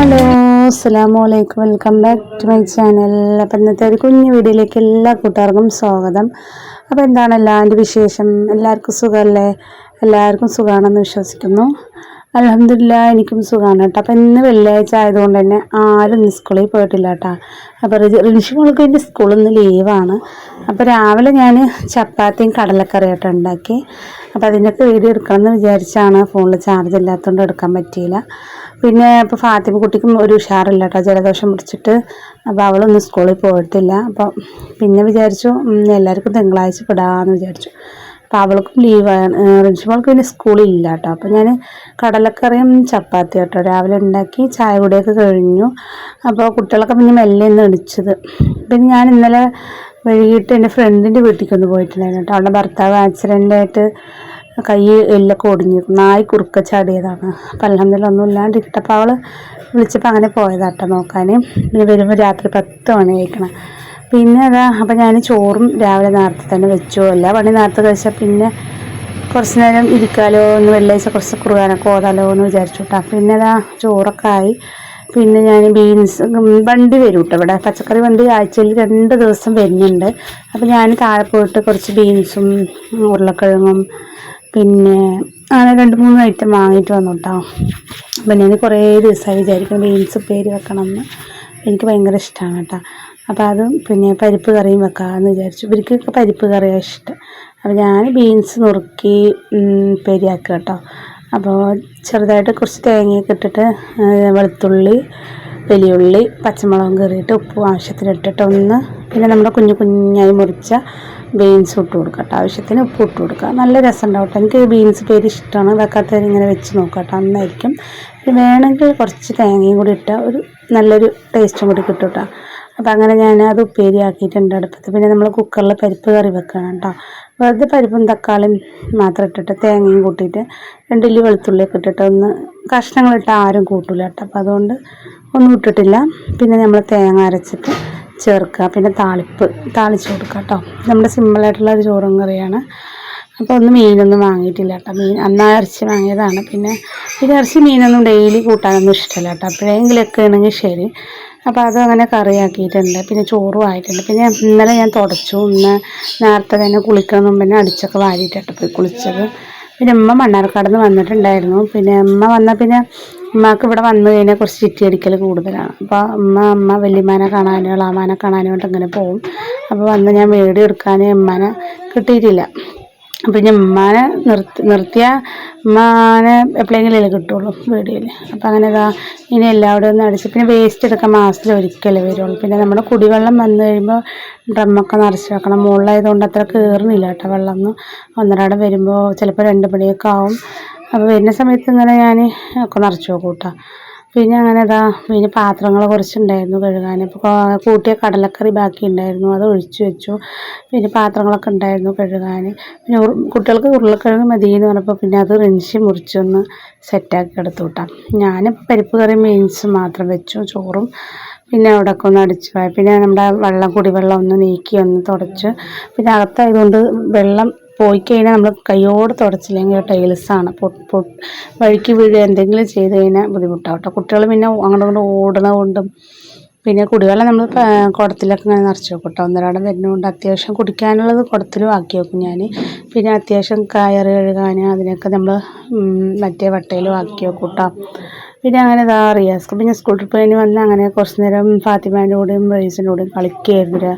Hello അസ്സാം വലൈക്കും welcome back to my channel. അപ്പം ഇന്നത്തെ ഒരു കുഞ്ഞു വീഡിയോയിലേക്ക് എല്ലാ കൂട്ടുകാർക്കും സ്വാഗതം. അപ്പോൾ എന്താണ് എല്ലാവരുടെ വിശേഷം? എല്ലാവർക്കും സുഖമല്ലേ? എല്ലാവർക്കും സുഖമാണെന്ന് വിശ്വസിക്കുന്നു. അലഹമില്ല എനിക്കും സുഖമാണ് കേട്ടോ. അപ്പം ഇന്ന് വെള്ളിയാഴ്ച ആയതുകൊണ്ട് തന്നെ ആരും സ്കൂളിൽ പോയിട്ടില്ല കേട്ടോ. അപ്പോൾ റിൻഷി മോൾക്ക് എന്റെ സ്കൂളിൽ നിന്ന് ലീവാണ്. അപ്പോൾ രാവിലെ ഞാൻ ചപ്പാത്തിയും കടലക്കറിയായിട്ട് ഉണ്ടാക്കി. അപ്പോൾ അതിന്റെയൊക്കെ വീഡിയോ എടുക്കണം എന്ന് വിചാരിച്ചാണ് ഫോണിൽ ചാർജ് ഇല്ലാത്തതുകൊണ്ട് എടുക്കാൻ പറ്റിയില്ല. പിന്നെ ഇപ്പോൾ ഫാത്തിമ കുട്ടിക്കും ഒരു ഉഷാറില്ല കേട്ടോ ജലദോഷം പിടിച്ചിട്ട്. അപ്പോൾ അവളൊന്നും സ്കൂളിൽ പോയിട്ടില്ല. അപ്പം പിന്നെ വിചാരിച്ചു എല്ലാവർക്കും തിങ്കളാഴ്ച പെടാമെന്ന് വിചാരിച്ചു. അപ്പോൾ അവൾക്കും ലീവാണ് റിൻഷിമോൾക്ക് പിന്നെ സ്കൂളില്ല കേട്ടോ അപ്പോൾ ഞാൻ കടലക്കറിയും ചപ്പാത്തി കേട്ടോ രാവിലെ ഉണ്ടാക്കി ചായ കൂടിയൊക്കെ കഴിഞ്ഞു. അപ്പോൾ കുട്ടികളൊക്കെ പിന്നെ മെല്ലെ ഒന്ന് ഇടിച്ചത് പിന്നെ ഞാൻ ഇന്നലെ വൈകിട്ട് എന്റെ ഫ്രണ്ടിന്റെ വീട്ടിലേക്ക് ഒന്ന് പോയിട്ടുണ്ടായിരുന്നു കേട്ടോ. അവളുടെ ഭർത്താവ് ആക്സിഡന്റായിട്ട് കൈ എല്ലൊക്കെ ഒടിഞ്ഞു നായി കുറുക്ക ചാടിയതാണ്. അപ്പം അലഹമ്മദില്ല ഒന്നും ഇല്ലാണ്ടിരിക്കട്ടെ അപ്പോൾ അവൾ വിളിച്ചപ്പോൾ അങ്ങനെ പോയതാട്ടോ നോക്കാൻ പിന്നെ വരുമ്പോൾ രാത്രി പത്ത് മണി കഴിക്കണം പിന്നെ അതാ അപ്പം ഞാൻ ചോറും രാവിലെ നേരത്തെ തന്നെ വെച്ചു. എല്ലാ പണി നേരത്തെ കഴിച്ചാൽ പിന്നെ കുറച്ച് നേരം ഇരിക്കാലോ ഒന്ന് വെള്ളിയാഴ്ച കുറച്ച് കുറുകാനൊക്കെ ഓതാലോ എന്ന് വിചാരിച്ചു കേട്ടോ പിന്നെ അതാ ചോറൊക്കെ ആയി. പിന്നെ ഞാൻ ബീൻസ് വണ്ടി വരും കേട്ടോ ഇവിടെ. പച്ചക്കറി വണ്ടി ആഴ്ചയിൽ രണ്ട് ദിവസം വരുന്നുണ്ട്. അപ്പോൾ ഞാൻ താഴെ പോയിട്ട് കുറച്ച് ബീൻസും ഉരുളക്കിഴങ്ങും പിന്നെ അങ്ങനെ രണ്ട് മൂന്ന് ഐറ്റം വാങ്ങിയിട്ട് വന്നു കേട്ടോ അപ്പം ഞാൻ കുറേ ദിവസമായി വിചാരിക്കുന്നു. ബീൻസ് ഉപ്പേരി വെക്കണം എന്ന് എനിക്ക് ഭയങ്കര ഇഷ്ടമാണ് കേട്ടോ. അപ്പോൾ അത് പിന്നെ പരിപ്പ് കറിയും വെക്കാമെന്ന് വിചാരിച്ചു. ഇവർക്കൊക്കെ പരിപ്പ് കറിയാണ് ഇഷ്ടം. അപ്പോൾ ഞാൻ ബീൻസ് നുറുക്കി പേരിയാക്കുക കേട്ടോ. അപ്പോൾ ചെറുതായിട്ട് കുറച്ച് തേങ്ങയൊക്കെ ഇട്ടിട്ട് വെളുത്തുള്ളി വലിയുള്ളി പച്ചമുളകും കയറിയിട്ട് ഉപ്പും ആവശ്യത്തിന് ഇട്ടിട്ട് ഒന്ന് പിന്നെ നമ്മുടെ കുഞ്ഞു കുഞ്ഞായി മുറിച്ച ബീൻസ് ഇട്ട് കൊടുക്കുക കേട്ടോ ആവശ്യത്തിന് ഉപ്പ് ഇട്ട് കൊടുക്കുക. നല്ല രസം ഉണ്ടാവും എനിക്ക് ബീൻസ് പേര് ഇഷ്ടമാണ്. വെക്കാത്തവർ ഇങ്ങനെ വെച്ച് നോക്കാം കേട്ടോ. പിന്നെ വേണമെങ്കിൽ കുറച്ച് തേങ്ങയും കൂടി ഇട്ട ഒരു നല്ലൊരു ടേസ്റ്റും കൂടി കിട്ടും കേട്ടോ. അപ്പോൾ അങ്ങനെ ഞാൻ അത് ഉപ്പേരി ആക്കിയിട്ടുണ്ട് അടുപ്പത്ത്. പിന്നെ നമ്മൾ കുക്കറിൽ പരിപ്പ് കറി വെക്കണം കേട്ടോ. വെറുതെ പരിപ്പും തക്കാളിയും മാത്രം ഇട്ടിട്ട് തേങ്ങയും കൂട്ടിയിട്ട് രണ്ടില്ലി വെളുത്തുള്ളിയൊക്കെ ഇട്ടിട്ട് ഒന്ന് കഷ്ണങ്ങളിട്ട് ആരും കൂട്ടില്ല കേട്ടോ. അപ്പോൾ അതുകൊണ്ട് ഒന്നും ഇട്ടിട്ടില്ല. പിന്നെ നമ്മൾ തേങ്ങ അരച്ചിട്ട് ചേർക്കുക. പിന്നെ താളിപ്പ് താളിച്ച് കൊടുക്കുക കേട്ടോ. നമ്മുടെ സിമ്പിളായിട്ടുള്ള ഒരു ചോറും കറിയാണ്. അപ്പോൾ ഒന്നും മീനൊന്നും വാങ്ങിയിട്ടില്ല കേട്ടോ. മീൻ അന്നാ ഇറച്ചി വാങ്ങിയതാണ്. പിന്നെ ഇത് ഇറച്ചി മീനൊന്നും ഡെയിലി കൂട്ടാനൊന്നും ഇഷ്ടമല്ല കേട്ടോ. അപ്പോഴെങ്കിലൊക്കെ ആണെങ്കിൽ ശരി. അപ്പോൾ അത് അങ്ങനെ കറിയാക്കിയിട്ടുണ്ട്. പിന്നെ ചോറും ആയിട്ടുണ്ട്. പിന്നെ ഇന്നലെ ഞാൻ തുടച്ചു. ഇന്ന് നേരത്തെ തന്നെ കുളിക്കണം മുമ്പ് തന്നെ അടിച്ചൊക്കെ വാരിയിട്ടിട്ട് പോയി കുളിച്ചത്. പിന്നെ ഉമ്മ മണ്ണാർക്കാട് നിന്ന് വന്നിട്ടുണ്ടായിരുന്നു. പിന്നെ ഉമ്മ വന്നാൽ പിന്നെ ഉമ്മക്ക് ഇവിടെ വന്നു കഴിഞ്ഞാൽ കുറച്ച് ചിറ്റി അടിക്കൽ കൂടുതലാണ്. അപ്പോൾ അമ്മ അമ്മ വല്യമ്മാനെ കാണാനോ ഇളാമാനെ കാണാനോ ആയിട്ട് അങ്ങനെ പോകും അപ്പോൾ വന്ന് ഞാൻ വീട് എടുക്കാൻ ഉമ്മാനെ കിട്ടിയിട്ടില്ല. അപ്പോൾ ഞാൻ ഉമ്മാനെ നിർത്തി നിർത്തിയ ഉമ്മാനെ എപ്പോഴെങ്കിലല്ലേ കിട്ടുള്ളൂ വീഡിയോയിൽ അപ്പം അങ്ങനെ ഇതാ ഇനി എല്ലാവരും ഒന്ന് അടിച്ച് പിന്നെ വേസ്റ്റ് എടുക്കാൻ മാസത്തിൽ ഒരിക്കലേ വരുള്ളൂ. പിന്നെ നമ്മുടെ കുടിവെള്ളം വന്നു കഴിയുമ്പോൾ ഡ്രമ്മൊക്കെ നിറച്ച് വെക്കണം. മുകളിലായതുകൊണ്ട് അത്ര കയറുന്നില്ല കേട്ടോ വെള്ളം ഒന്നും ഒന്നരാടം വരുമ്പോൾ ചിലപ്പോൾ രണ്ട് മണിയൊക്കെ ആവും. അപ്പോൾ വരുന്ന സമയത്ത് ഇങ്ങനെ ഞാൻ ഒക്കെ നിറച്ച് നോക്കും കേട്ടോ. പിന്നെ അങ്ങനെ ഇതാ പിന്നെ പാത്രങ്ങൾ കുറച്ചുണ്ടായിരുന്നു കഴുകാൻ ഇപ്പോൾ കൂട്ടിയ കടലക്കറി ബാക്കി ഉണ്ടായിരുന്നു അത് ഒഴിച്ചു വെച്ചു. പിന്നെ പാത്രങ്ങളൊക്കെ ഉണ്ടായിരുന്നു കഴുകാൻ പിന്നെ കുട്ടികൾക്ക് ഉരുളക്കിഴങ്ങ് മതി എന്ന് പറഞ്ഞപ്പോൾ പിന്നെ അത് റിൻഷി മുറിച്ചൊന്ന് സെറ്റാക്കി എടുത്തു കേട്ടോ. ഞാനിപ്പോൾ പരിപ്പ് കറി മീൻസ് മാത്രം വെച്ചു ചോറും. പിന്നെ അവിടെയൊക്കെ ഒന്ന് അടിച്ചു പിന്നെ നമ്മുടെ വെള്ളം കുടിവെള്ളം ഒന്ന് നീക്കി ഒന്ന് തുടച്ച്. പിന്നെ അകത്തായതുകൊണ്ട് വെള്ളം പോയി കഴിഞ്ഞാൽ നമ്മൾ കൈയോട് തുടച്ചില്ലെങ്കിൽ ടൈൽസാണ് വഴിക്ക് വീഴുക എന്തെങ്കിലും ചെയ്ത് കഴിഞ്ഞാൽ ബുദ്ധിമുട്ടാവും കേട്ടോ കുട്ടികൾ പിന്നെ അങ്ങോട്ടും ഇങ്ങോട്ടും ഓടണതുകൊണ്ടും പിന്നെ കുടിവെള്ളം നമ്മൾ കുടത്തിലൊക്കെ ഇങ്ങനെ നിറച്ച് വെക്കും കേട്ടോ ഒന്നരാടം വരുന്നതുകൊണ്ട് അത്യാവശ്യം കുടിക്കാനുള്ളത് കുടത്തിലും ആക്കി വെക്കും ഞാൻ പിന്നെ അത്യാവശ്യം കയറ് കഴുകാൻ അതിനൊക്കെ നമ്മൾ മറ്റേ വട്ടയിലും ആക്കി വെക്കും കേട്ടോ പിന്നെ അങ്ങനെ ഇതാ റിയാസ്ക്ക് പിന്നെ സ്കൂൾ ട്രിപ്പ് കഴിഞ്ഞ് വന്ന് അങ്ങനെ കുറച്ച് നേരം ഫാത്തിമാന്റെ കൂടെയും റൈസിന്റെ കൂടെയും കളിക്കുകയായിരുന്നു.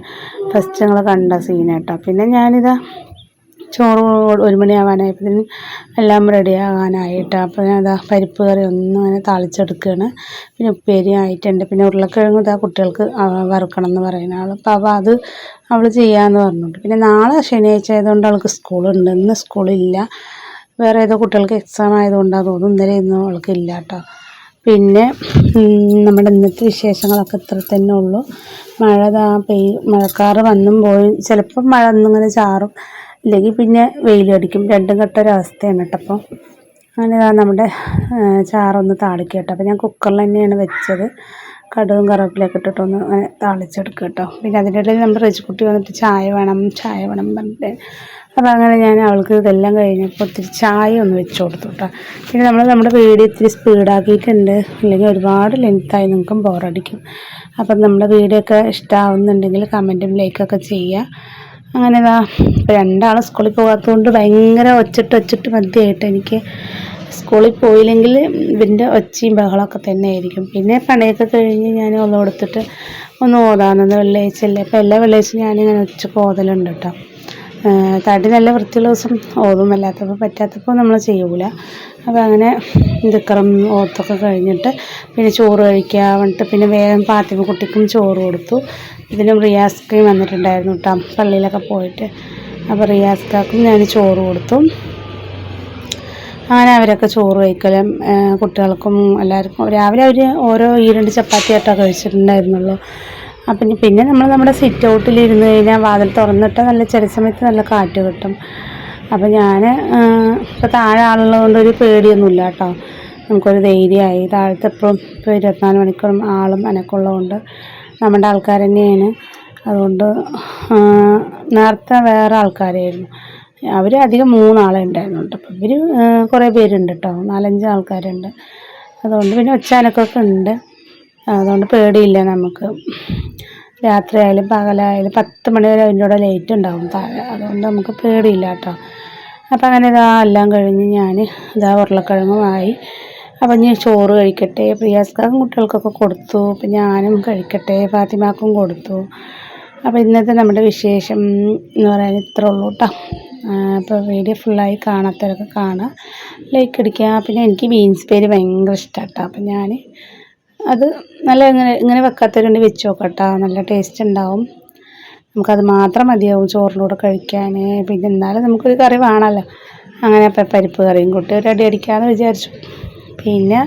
ഫസ്റ്റ് ഞങ്ങൾ കണ്ട സീനായിട്ടോ പിന്നെ ഞാനിതാ ചോറ് ഒരു മണിയാവാനായപ്പോഴത്തേനും എല്ലാം റെഡി ആകാനായിട്ട് അപ്പോൾ ഞാൻ അതാ പരിപ്പ് കറി ഒന്നും അങ്ങനെ താളിച്ചെടുക്കുകയാണ്. പിന്നെ ഉപ്പേരി ആയിട്ടുണ്ട്. പിന്നെ ഉരുളക്കിഴങ്ങ് ഇതാ കുട്ടികൾക്ക് വറുക്കണം എന്ന് പറയുന്ന ആൾ അപ്പോൾ അവ അത് അവൾ ചെയ്യാമെന്ന് പറഞ്ഞിട്ടുണ്ട്. പിന്നെ നാളെ ശനിയാഴ്ച ആയതുകൊണ്ട് അവൾക്ക് സ്കൂളുണ്ട്. ഇന്ന് സ്കൂളില്ല. വേറെ ഏതോ കുട്ടികൾക്ക് എക്സാം ആയതുകൊണ്ടാണ് തോന്നുന്നു. ഇന്നലെ ഇന്നും അവൾക്ക് ഇല്ല കേട്ടോ. പിന്നെ നമ്മുടെ ഇന്നത്തെ വിശേഷങ്ങളൊക്കെ ഇത്ര തന്നെ ഉള്ളൂ. മഴ ദാ പെയ് മഴക്കാറ് വന്നും പോയി. ചിലപ്പോൾ മഴ ഒന്നിങ്ങനെ ചാറും. ഇല്ലെങ്കിൽ പിന്നെ വെയിലടിക്കും. രണ്ടും കെട്ട ഒരവസ്ഥയാണ് കേട്ടോ അപ്പോൾ അങ്ങനെ നമ്മുടെ ചാറൊന്ന് താളിക്കുക കേട്ടോ. അപ്പോൾ ഞാൻ കുക്കറിൽ തന്നെയാണ് വെച്ചത്. കടുകും കറിവേപ്പിലൊക്കെ ഇട്ടിട്ടൊന്ന് അങ്ങനെ താളിച്ചെടുക്കുക കേട്ടോ. പിന്നെ അതിന്റെ ഇടയിൽ നമ്മുടെ റെജിക്കുട്ടി വന്നിട്ട് ചായ വേണം ചായ വേണം പറഞ്ഞിട്ട്. അപ്പോൾ അങ്ങനെ ഞാൻ അവൾക്ക് ഇതെല്ലാം കഴിഞ്ഞപ്പോൾ ഒത്തിരി ചായ ഒന്ന് വെച്ച് കൊടുത്തു കേട്ടോ. പിന്നെ നമ്മൾ നമ്മുടെ വീഡിയോ ഇത്തിരി സ്പീഡാക്കിയിട്ടുണ്ട് അല്ലെങ്കിൽ ഒരുപാട് ലെങ്ത്തായി നിങ്ങൾക്കും ബോറടിക്കും അപ്പം നമ്മുടെ വീഡിയോ ഒക്കെ ഇഷ്ടമാവുന്നുണ്ടെങ്കിൽ കമന്റും ലൈക്കൊക്കെ ചെയ്യുക. അങ്ങനെ ഇതാ രണ്ടാൾ സ്കൂളിൽ പോകാത്തതുകൊണ്ട് ഭയങ്കര ഒച്ചിട്ട് ഒച്ചിട്ട് മതിയായിട്ട് എനിക്ക് സ്കൂളിൽ പോയില്ലെങ്കിൽ ഇതിന്റെ ഒച്ചയും ബഹളമൊക്കെ തന്നെ ആയിരിക്കും പിന്നെ പണിയൊക്കെ കഴിഞ്ഞ് ഞാൻ ഒന്ന് കൊടുത്തിട്ട് ഒന്ന് ഓതാന്നത് വെള്ളിയാഴ്ച അല്ലേ അപ്പോൾ എല്ലാ വെള്ളിയാഴ്ചയും ഞാനിങ്ങനെ ഉച്ചയ്ക്ക് ഓതലുണ്ട് കേട്ടോ. തടി നല്ല വൃത്തിയുള്ള ദിവസം ഓതും അല്ലാത്തപ്പോൾ പറ്റാത്തപ്പോൾ നമ്മൾ ചെയ്യൂല. അപ്പോൾ അങ്ങനെ ദിക്കറും ഓത്തൊക്കെ കഴിഞ്ഞിട്ട് പിന്നെ ചോറ് കഴിക്കുക വന്നിട്ട് പിന്നെ വേഗം പാത്തിമ കുട്ടിക്കും ചോറ് കൊടുത്തു. ഇതിന് റിയാസ്ക്കയും വന്നിട്ടുണ്ടായിരുന്നു കേട്ടോ പള്ളിയിലൊക്കെ പോയിട്ട്. അപ്പോൾ റിയാസ്ക്കാക്കും ഞാൻ ചോറ് കൊടുത്തു. അങ്ങനെ അവരൊക്കെ ചോറ് കഴിക്കലും കുട്ടികൾക്കും എല്ലാവർക്കും രാവിലെ അവർ ഓരോ ഈ രണ്ട് ചപ്പാത്തി ആയിട്ടാണ് കഴിച്ചിട്ടുണ്ടായിരുന്നുള്ളൂ. അപ്പം പിന്നെ നമ്മൾ നമ്മുടെ സിറ്റ് ഔട്ടിൽ ഇരുന്ന് കഴിഞ്ഞാൽ വാതിൽ തുറന്നിട്ട് നല്ല ചില സമയത്ത് നല്ല കാറ്റ് കിട്ടും. അപ്പം ഞാൻ ഇപ്പോൾ താഴെ ആളുള്ളതുകൊണ്ട് ഒരു പേടിയൊന്നുമില്ല കേട്ടോ. നമുക്കൊരു ധൈര്യമായി. താഴത്തെ എപ്പോഴും ഇപ്പോൾ ഇരുപത്തിനാല് മണിക്കൂറും ആളും അനക്കമുള്ളതുകൊണ്ട് നമ്മുടെ ആൾക്കാർ തന്നെയാണ്. അതുകൊണ്ട് നേരത്തെ വേറെ ആൾക്കാരായിരുന്നു. അവർ അധികം മൂന്നാളെ ഉണ്ടായിരുന്നുണ്ട്. അപ്പം ഇവർ കുറേ പേരുണ്ട് കേട്ടോ. നാലഞ്ച് ആൾക്കാരുണ്ട്. അതുകൊണ്ട് പിന്നെ ഒച്ചാനക്കൊക്കെ ഉണ്ട്. അതുകൊണ്ട് പേടിയില്ല നമുക്ക്. രാത്രിയായാലും പകലായാലും പത്ത് മണി വരെ അതിന്റെ കൂടെ ലേറ്റ് ഉണ്ടാവും. താഴെ അതുകൊണ്ട് നമുക്ക് പേടിയില്ല കേട്ടോ. അപ്പം അങ്ങനെ ഇതാ എല്ലാം കഴിഞ്ഞ് ഞാൻ ഇതാ ഉരുളക്കിഴങ്ങുമായി. അപ്പം ഞാൻ ചോറ് കഴിക്കട്ടെ. പ്രിയാസ്കാർക്കും കുട്ടികൾക്കൊക്കെ കൊടുത്തു. അപ്പം ഞാനും കഴിക്കട്ടെ. ഫാത്തിമാക്കും കൊടുത്തു. അപ്പോൾ ഇന്നത്തെ നമ്മുടെ വിശേഷം എന്ന് പറയാൻ ഇത്രേ ഉള്ളൂ കേട്ടോ. അപ്പോൾ വീഡിയോ ഫുള്ളായി കാണാത്തവരൊക്കെ കാണുക ലൈക്ക് അടിക്കുക. പിന്നെ എനിക്ക് ബീൻസ് പേര് ഭയങ്കര ഇഷ്ടമാണ് കേട്ടോ. അപ്പം ഞാൻ അത് നല്ല ഇങ്ങനെ ഇങ്ങനെ വെക്കാത്തവരുണ്ട് വെച്ച് നോക്കട്ടോ. നല്ല ടേസ്റ്റ് ഉണ്ടാവും. നമുക്കത് മാത്രം മതിയാവും ചോറിലൂടെ കഴിക്കാൻ പിന്നെ എന്നാലും നമുക്കൊരു കറി വേണമല്ലോ. അങ്ങനെ അപ്പം പരിപ്പ് കറിയും കൂട്ടി ഒരു അടി അടിക്കാമെന്ന് വിചാരിച്ചു. പിന്നെ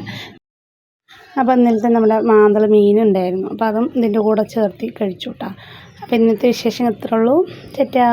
അപ്പോൾ ഇന്നലത്തെ നമ്മുടെ മാന്തള മീനുണ്ടായിരുന്നു അപ്പോൾ അതും ഇതിന്റെ കൂടെ ചേർത്തി കഴിച്ചു കേട്ടോ അപ്പോൾ ഇന്നത്തെ വിശേഷം ഇത്രേ ഉള്ളൂ. ചേറ്റാ.